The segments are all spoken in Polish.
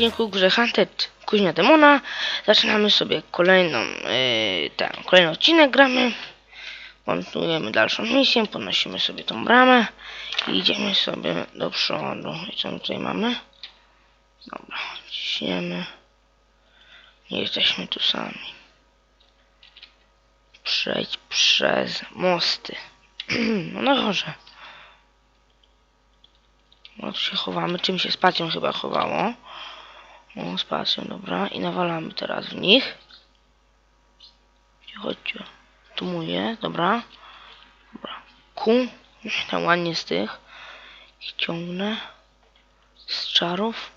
odcinku grze Hunted Kuźnia Demona zaczynamy sobie kolejną, yy, ten, kolejny odcinek gramy. Montujemy dalszą misję, podnosimy sobie tą bramę i idziemy sobie do przodu. I co tutaj mamy? Dobra, ciśniemy. Nie jesteśmy tu sami. Przejdź przez mosty. no dobrze. No tu się chowamy. Czym się spacją chyba chowało? O, spacją, dobra. I nawalamy teraz w nich. Chodźcie. Tu mówię, dobra. Dobra. Ku. Tam ładnie z tych. I ciągnę. Z czarów.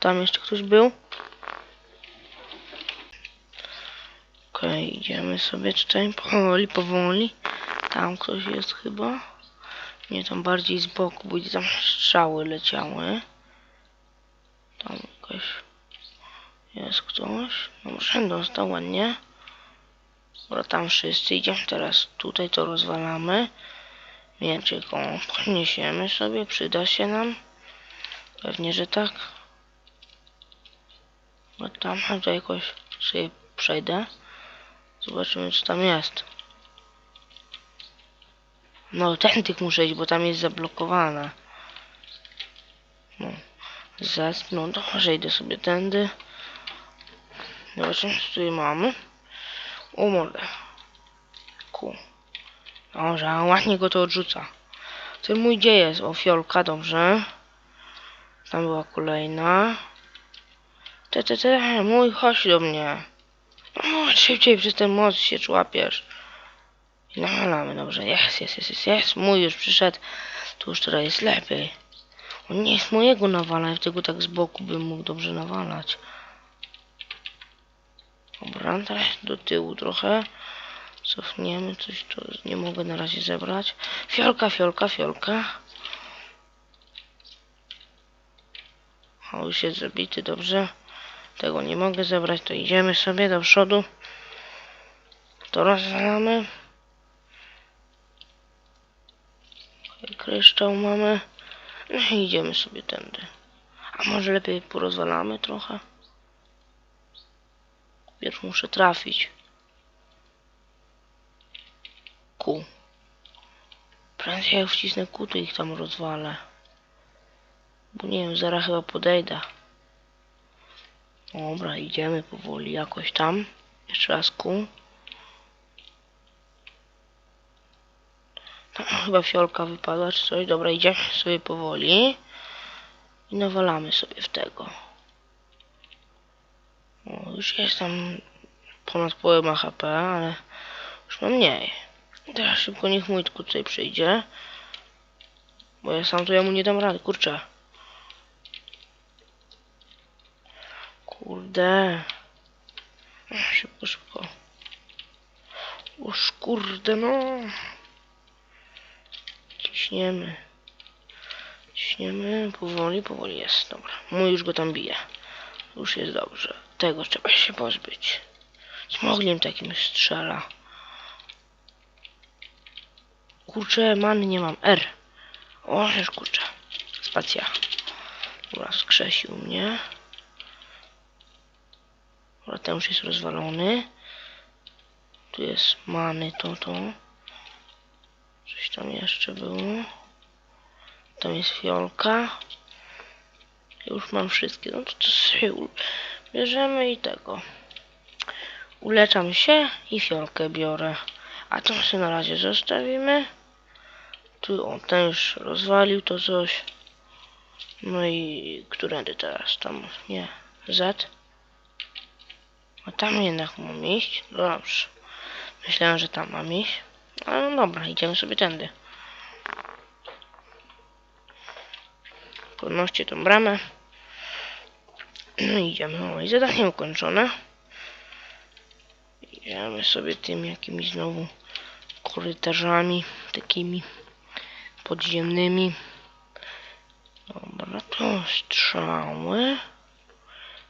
Tam jeszcze ktoś był. Okej, idziemy sobie tutaj powoli, powoli. Tam ktoś jest chyba. Nie, tam bardziej z boku, bo tam strzały leciały. Tam jakaś... Jest ktoś. No może dostał ładnie. Dobra, tam wszyscy. Idziemy teraz tutaj, to rozwalamy. Mieczyk, o, podniesiemy sobie, przyda się nam. Pewnie, że tak. No tam, a to jakoś sobie przejdę. Zobaczymy, co tam jest. No, tędy muszę iść, bo tam jest zablokowane. No. Z, no dobrze, idę sobie tędy. Zobaczymy, co tutaj mamy. O, mordę. Ku. Dobrze, a ładnie go to odrzuca. To mój gdzie jest? O, fiolka, dobrze. Tam była kolejna. Te, te, te, mój, chodź do mnie. No, szybciej przez ten most się człapiesz. I nawalamy, dobrze, jest, jest, jest, jest, jest, mój już przyszedł, tu już teraz jest lepiej. On nie jest mojego nawalać, tego tak z boku bym mógł dobrze nawalać. Dobra, teraz do tyłu trochę. Cofniemy coś, to nie mogę na razie zebrać. Fiolka, fiolka, fiolka. O, już jest zabity, dobrze. Tego nie mogę zebrać, to idziemy sobie do przodu. To rozwalamy. Kryształ mamy. No i idziemy sobie tędy. A może lepiej porozwalamy trochę? Pierw muszę trafić. Ku. Prędzej jak wcisnę ku, to ich tam rozwalę. Bo nie wiem, zaraz chyba podejdę. Dobra, idziemy powoli jakoś tam. Jeszcze raz ku. Tam chyba fiolka wypadła czy coś. Dobra, idziemy sobie powoli. I nawalamy sobie w tego. O, już jest tam ponad połowę HP, ale już mam mniej. Teraz szybko niech mój tylko tutaj przyjdzie. Bo ja sam to ja mu nie dam rady, kurczę. Kurde. Szybko, szybko. Uż kurde no. Ciśniemy. Ciśniemy. Powoli, powoli jest. Dobra. Mój już go tam bije. Już jest dobrze. Tego trzeba się pozbyć. Smogliem takim strzela. Kurczę, man nie mam. R. O, już kurczę. Spacja. Dobra, skrzesił mnie. Dobra, ten już jest rozwalony. Tu jest many, to, to. Coś tam jeszcze było. Tam jest fiolka. Już mam wszystkie. No to, to sobie bierzemy i tego. Uleczam się i fiolkę biorę. A tą sobie na razie zostawimy. Tu on ten już rozwalił to coś. No i którędy teraz? Tam nie. Z. A tam jednak mam iść. Dobrze. Myślałem, że tam mam iść. Ale no dobra, idziemy sobie tędy. Podnoście tą bramę. No idziemy. O, i zadanie ukończone. Idziemy sobie tym jakimiś znowu korytarzami takimi podziemnymi. Dobra, to strzały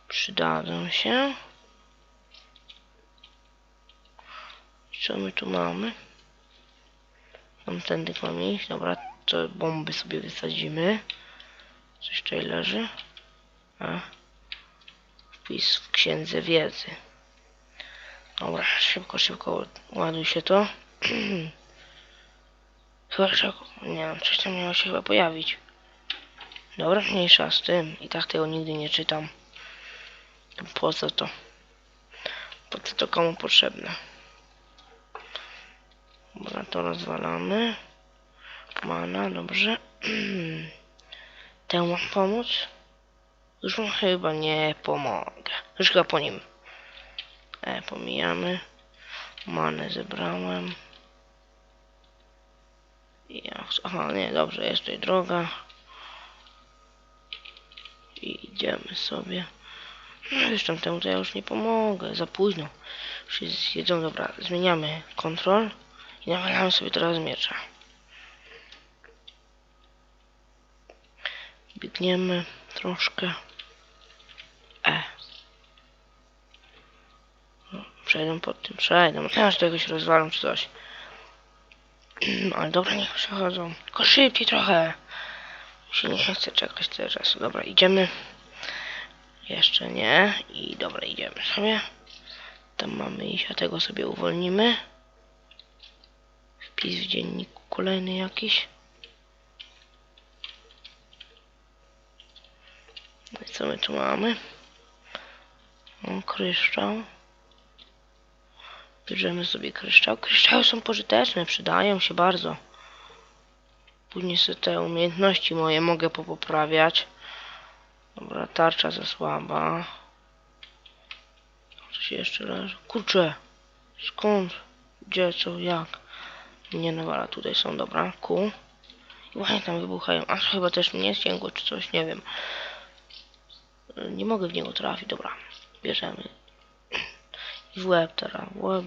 przydadzą się. Co my tu mamy? Mam iść. Dobra, to bomby sobie wysadzimy. Coś tutaj leży. A. Wpis w księdze wiedzy. Dobra, szybko, szybko ładuj się to. chyba, że... Nie wiem, coś tam miało się chyba pojawić. Dobra, mniejsza z tym. I tak tego nigdy nie czytam. Po co to? Po co to komu potrzebne? Dobra, to rozwalamy. Mana, dobrze. Temu mam pomóc? Już mu chyba nie pomogę. Już chyba po nim. E, pomijamy. Manę zebrałem. Ja, aha, nie, dobrze, jest tutaj droga. I idziemy sobie. No już tam temu to ja już nie pomogę, za późno. Już jedzą, dobra, zmieniamy kontrol i nawalamy sobie teraz miecza. Biegniemy troszkę. E. No, Przejdę pod tym, przejdę. Teraz to jakoś rozwalam czy coś. Ale dobra, niech przechodzą. Tylko szybciej trochę. Mi nie chce czekać teraz. Dobra, idziemy. Jeszcze nie. I dobra, idziemy sobie. Tam mamy iść, a tego sobie uwolnimy. Wpis w dzienniku kolejny jakiś. No i co my tu mamy? O, kryształ. Bierzemy sobie kryształ. Kryształy są pożyteczne, przydają się bardzo. Później sobie te umiejętności moje mogę popoprawiać. Dobra, tarcza za słaba. Co się jeszcze leży? Kurczę! Skąd? Gdzie, co, jak? Nie nawala, tutaj są, dobra. Ku. I właśnie tam wybuchają. A chyba też mnie sięgło, czy coś, nie wiem. Y, Nie mogę w niego trafić, dobra. Bierzemy. I w łeb teraz, łeb.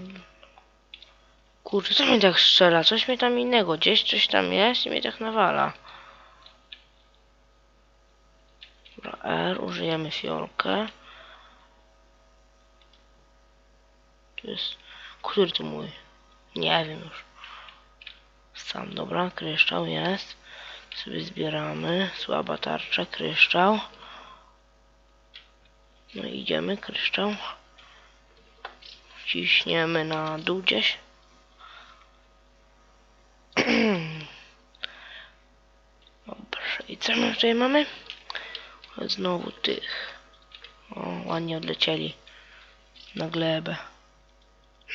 Kurczę, co mnie tak strzela? Coś mnie tam innego. Gdzieś coś tam jest i mnie tak nawala. Dobra, R, użyjemy fiolkę. Tu jest... Który to mój? Nie wiem już. Sam, dobra, kryształ jest. Sobie zbieramy. Słaba tarcza, kryształ. No idziemy, kryształ. Ciśniemy na dół gdzieś. Dobrze, i co my tutaj mamy? Znowu tych. O, ładnie odlecieli na glebę.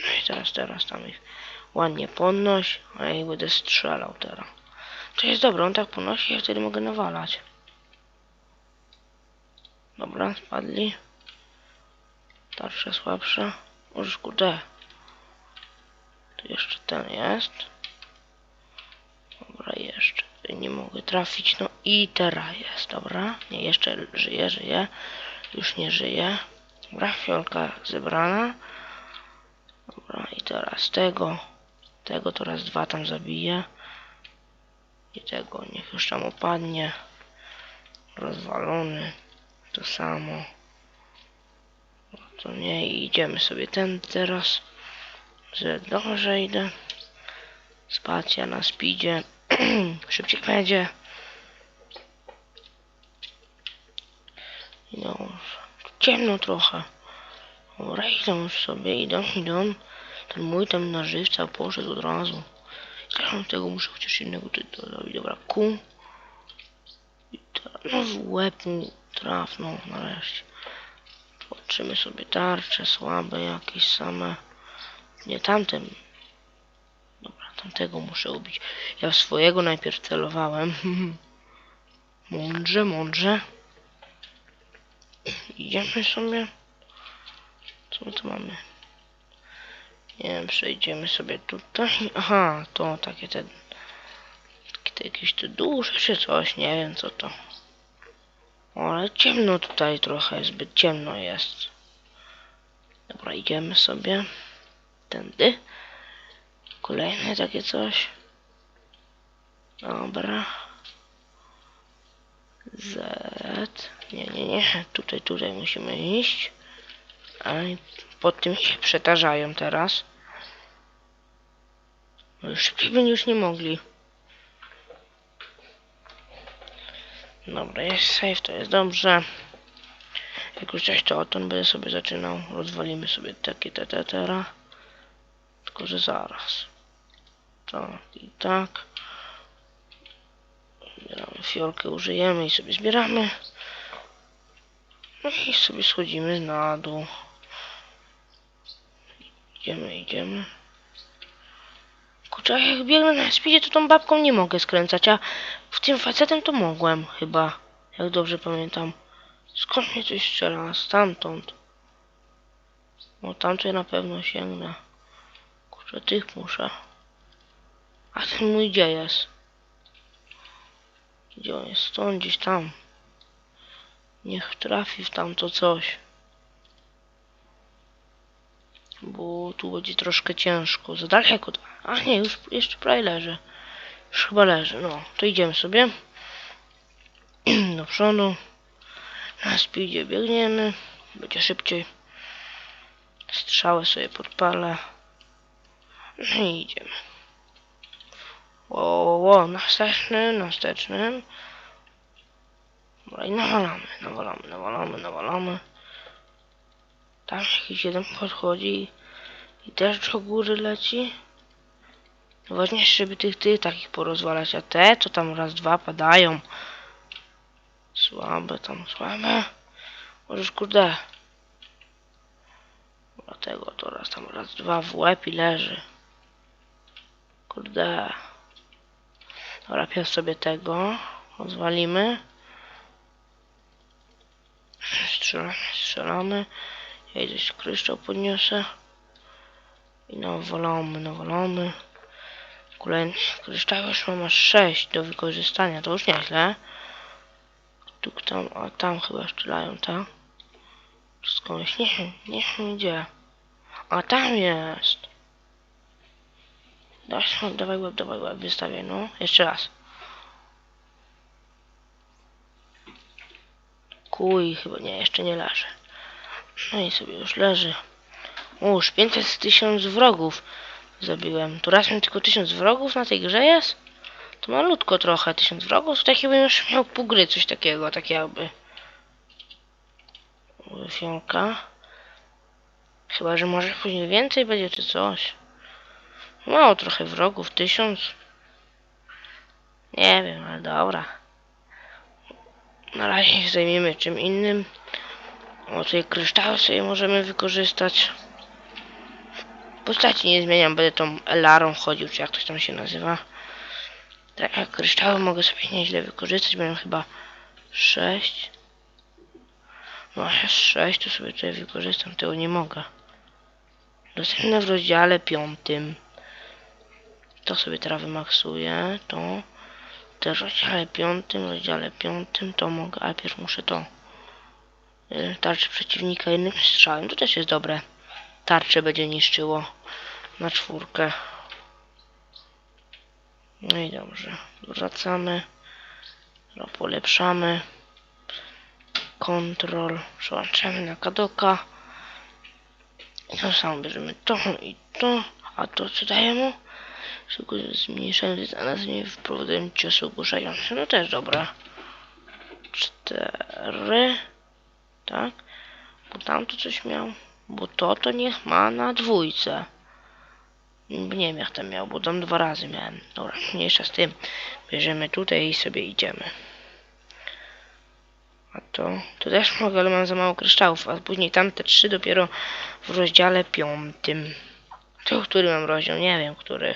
No i teraz, teraz tam ich ładnie podnoś, a ja będę strzelał teraz. To jest dobre, on tak podnosi, ja wtedy mogę nawalać. Dobra, spadli. Starsze, słabsze. Możesz kurde. Tu jeszcze ten jest. Dobra, jeszcze. Nie mogę trafić. No i teraz jest, dobra. Nie, jeszcze żyje, żyje. Już nie żyje. Dobra, fiolka zebrana. Dobra, i teraz tego. Tego to raz dwa tam zabiję. I tego niech już tam upadnie. Rozwalony. To samo. No to nie, idziemy sobie ten teraz. Że dobrze idę. Spacja na speedzie. Szybciej będzie. No, ciemno trochę. Dobra, idą już sobie, idą, idą. Ten mój tam na żywca poszedł od razu. Ja tego muszę chociaż innego zrobić. Dobra, ku. I teraz, no w łeb mu trafną nareszcie. Patrzymy sobie tarcze słabe jakieś same. Nie tamten. Dobra, tamtego muszę ubić. Ja swojego najpierw celowałem. mądrze, mądrze. Idziemy sobie. Co my tu mamy? Nie wiem, przejdziemy sobie tutaj. Aha, to takie te... Takie te jakieś te duże czy coś, nie wiem co to. O, ale ciemno tutaj trochę, zbyt ciemno jest. Dobra, idziemy sobie. Tędy. Kolejne takie coś. Dobra. Z. Nie, nie, nie. Tutaj, tutaj musimy iść. Pod tym się przetarzają teraz. Już by już nie mogli. Dobra, jest safe, to jest dobrze. Jak już coś to odtąd będę sobie zaczynał. Rozwalimy sobie takie tetetera. Tylko, że zaraz. Tak i tak. Zbieramy fiolkę, użyjemy i sobie zbieramy. No i sobie schodzimy na dół. Idziemy, idziemy. Kurczę, jak biegnę na speedzie, to tą babką nie mogę skręcać, a w tym facetem to mogłem chyba, jak dobrze pamiętam. Skąd mnie coś strzela? Stamtąd. Tam to ja na pewno sięgnę. Kurczę, tych muszę. A ten mój gdzie jest? Gdzie on jest? Stąd, gdzieś tam. Niech trafi w tamto coś. Bo tu będzie troszkę ciężko. Za daleko. to- A nie, już jeszcze prawie leży. Już chyba leży. No, to idziemy sobie. Do przodu. Na speedzie biegniemy. Będzie szybciej. Strzałę sobie podpalę. No i idziemy. Ło, ło, ło, następnym, następnym. Dobra, i nawalamy, nawalamy, nawalamy, nawalamy. Tam jakiś jeden podchodzi i też do góry leci. No Ważniejsze, żeby tych, tych takich porozwalać, a te, co tam raz, dwa padają. Słabe tam, słabe. Możesz, kurde. Dlatego to raz tam, raz, dwa w łeb i leży. Kurde. Dobra, pierw sobie tego rozwalimy. Strzelamy, strzelamy. Się kryształ podniosę. I nawalamy, nawalamy. Kolejny kryształ już mam aż 6 do wykorzystania, to już nieźle. Tu tam, a tam chyba strzelają, tak? Skądś? Nie nie wiem gdzie. A tam jest. Dawaj, dawaj łeb, dawaj łeb, wystawiaj, no. Jeszcze raz. Kuj, chyba nie, jeszcze nie leży. No i sobie już leży. O, już 500 tysiąc wrogów zabiłem. Tu raz mi tylko 1000 wrogów na tej grze jest? To malutko trochę, 1000 wrogów. Tutaj chyba już miał pół gry, coś takiego, tak jakby. Fiolka. Chyba, że może później więcej będzie, czy coś. Mało trochę wrogów, 1000. Nie wiem, ale dobra. Na razie się zajmiemy czym innym. O, tutaj kryształy sobie możemy wykorzystać. Postaci nie zmieniam, będę tą Elarą chodził, czy jak to tam się nazywa. Tak kryształy mogę sobie nieźle wykorzystać, będę chyba 6. No, jest 6, to sobie tutaj wykorzystam, tego nie mogę. Dostępne w rozdziale piątym. To sobie teraz wymaksuję, to. Też w rozdziale piątym, rozdziale piątym, to mogę, ale pierw muszę to. Y, Tarczy przeciwnika jednym strzałem, to też jest dobre. Tarcze będzie niszczyło na czwórkę. No i dobrze. Wracamy. Polepszamy. Kontrol. Przełączamy na kadoka. I to samo bierzemy to i to. A to co dajemy? Zmniejszamy znalezienie wprowadzenie ciosu ogłuszający. No też dobra. Cztery. Tak. Bo tam to coś miał. Bo to to niech ma na dwójce. Nie wiem jak tam miał, bo tam dwa razy miałem. Dobra, mniejsza z tym. Bierzemy tutaj i sobie idziemy. A to, to też mogę, ale mam za mało kryształów, a później tamte trzy dopiero w rozdziale piątym. To który mam rozdział? Nie wiem, który.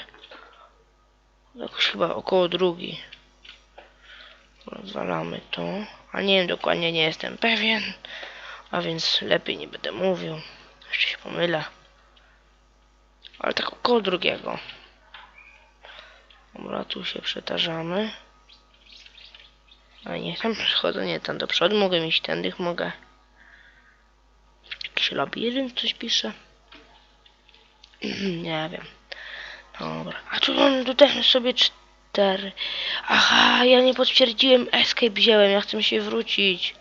Jakoś chyba około drugi. Rozwalamy to. A nie wiem dokładnie, nie jestem pewien. A więc lepiej nie będę mówił. Jeszcze się pomylę. Ale tak około drugiego. Dobra, tu się przetarzamy. A nie, tam schodzę, nie, tam do przodu mogę iść, tędy mogę. Jakiś labirynt coś pisze. nie wiem. Dobra. A tu mam tutaj sobie Aha, ja nie potwierdziłem escape wziąłem, ja chcę się wrócić.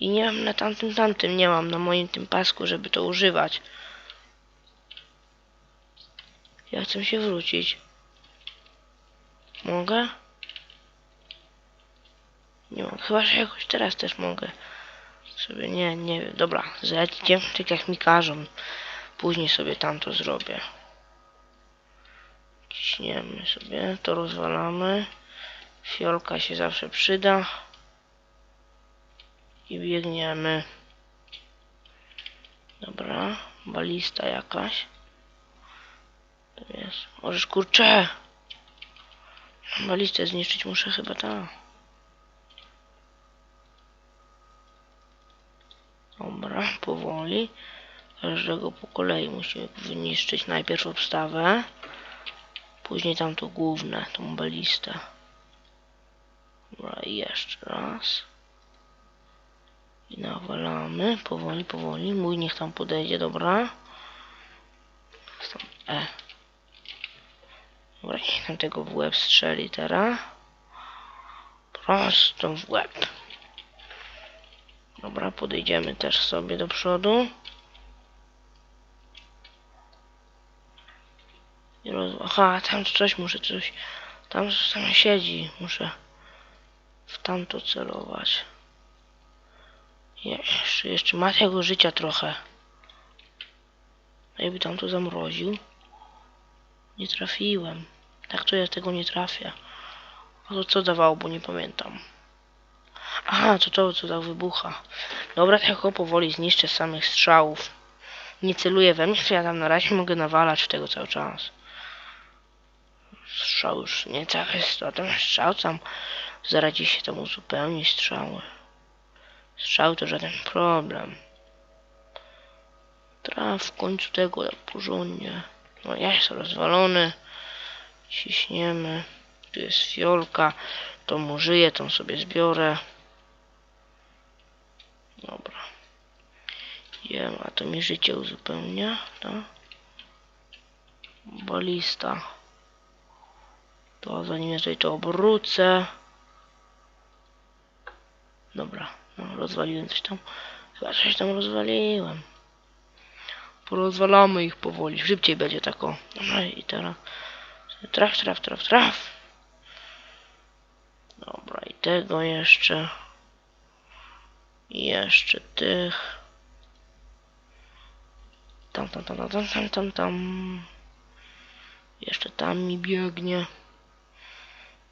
I nie mam na tamtym, tamtym, nie mam na moim tym pasku, żeby to używać. Ja chcę się wrócić. Mogę? Nie mogę. Chyba, że jakoś teraz też mogę. Sobie nie, nie wiem. Dobra, zlećcie, tak jak mi każą. Później sobie tamto zrobię. Ciśniemy sobie, to rozwalamy. Fiolka się zawsze przyda. I biegniemy. Dobra, balista jakaś. To jest. Możesz kurczę! Balistę zniszczyć muszę chyba tak. Dobra, powoli. Każdego po kolei musimy wyniszczyć najpierw obstawę. Później tamto główne, tą balistę. Dobra, jeszcze raz. I nawalamy, powoli, powoli. Mój niech tam podejdzie, dobra. Tam E. Dobra, niech tam tego w łeb strzeli teraz. Prosto w łeb. Dobra, podejdziemy też sobie do przodu. Roz... Aha, tam coś muszę, coś... Tam, tam siedzi, muszę w tamto celować. Jeszcze, jeszcze ma tego życia trochę. A Jakby tam to zamroził. Nie trafiłem. Tak to ja tego nie trafię. A to co dawało, bo nie pamiętam. Aha, to to, co tak wybucha. Dobra, tylko powoli zniszczę samych strzałów. Nie celuję we mnie, to ja tam na razie mogę nawalać w tego cały czas. Strzał już nie tak jest, a strzał tam zaradzi się tam uzupełnić strzały. Strzał to żaden problem. Traf w końcu tego jak porządnie. No ja jest rozwalony. Ciśniemy. Tu jest fiolka. To mu żyje, tą sobie zbiorę. Dobra. Jem, a to mi życie uzupełnia, tak? Balista. To zanim sobie to obrócę. Dobra, no rozwaliłem coś tam. Chyba coś tam rozwaliłem. Porozwalamy ich powoli. Szybciej będzie tako. Dobra, i teraz. Traf, traf, traf, traf. Dobra, i tego jeszcze. I jeszcze tych. Tam, tam, tam, tam, tam, tam, tam. Jeszcze tam mi biegnie.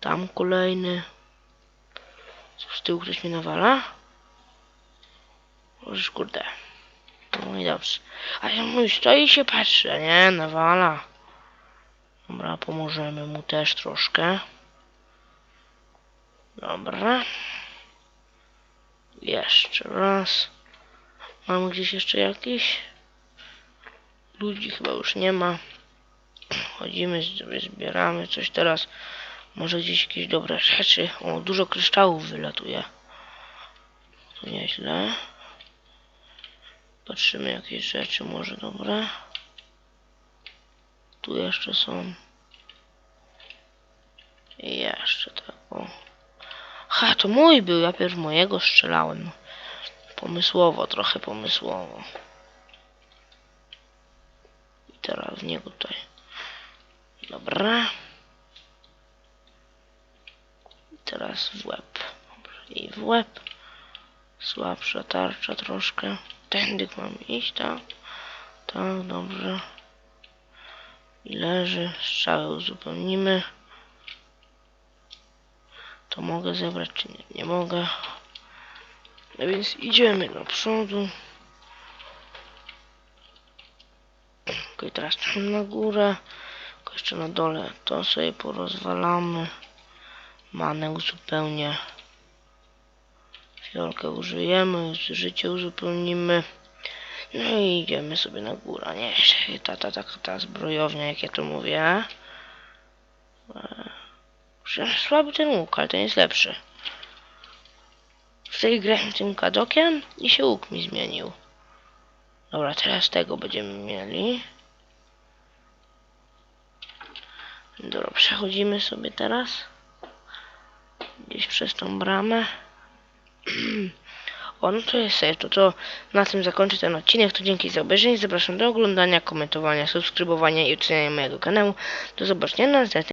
Tam kolejny. Z tyłu ktoś mnie nawala? Możesz kurde. No i dobrze. A ja mój stoi i się patrzę, nie? Nawala. Dobra, pomożemy mu też troszkę. Dobra. Jeszcze raz. Mamy gdzieś jeszcze jakiś? Ludzi chyba już nie ma. Chodzimy, sobie zbieramy coś teraz. Może gdzieś jakieś dobre rzeczy. O, dużo kryształów wylatuje. To nieźle. Patrzymy jakieś rzeczy, może dobre. Tu jeszcze są. I jeszcze tak, o. Ha, to mój był, ja pierw mojego strzelałem. Pomysłowo, trochę pomysłowo. I teraz w niego tutaj. Dobra. I teraz w łeb. I w łeb. Słabsza tarcza troszkę. Tędy mam iść, tak? Tak, dobrze. I leży. Strzały uzupełnimy. To mogę zebrać, czy nie? Nie mogę. No więc idziemy do przodu. Okej, teraz na górę. Jeszcze na dole to sobie porozwalamy. Manę uzupełnię. Fiolkę użyjemy, życie uzupełnimy. No i idziemy sobie na górę. Nie, ta, ta, ta, ta zbrojownia, jak ja to mówię. Słaby ten łuk, ale ten jest lepszy. Wtedy grałem tym kadokiem i się łuk mi zmienił. Dobra, teraz tego będziemy mieli. Dobra, przechodzimy sobie teraz. Gdzieś przez tą bramę. O, no to jest to, to na tym zakończę ten odcinek. To dzięki za obejrzenie. Zapraszam do oglądania, komentowania, subskrybowania i oceniania mojego kanału. Do zobaczenia na.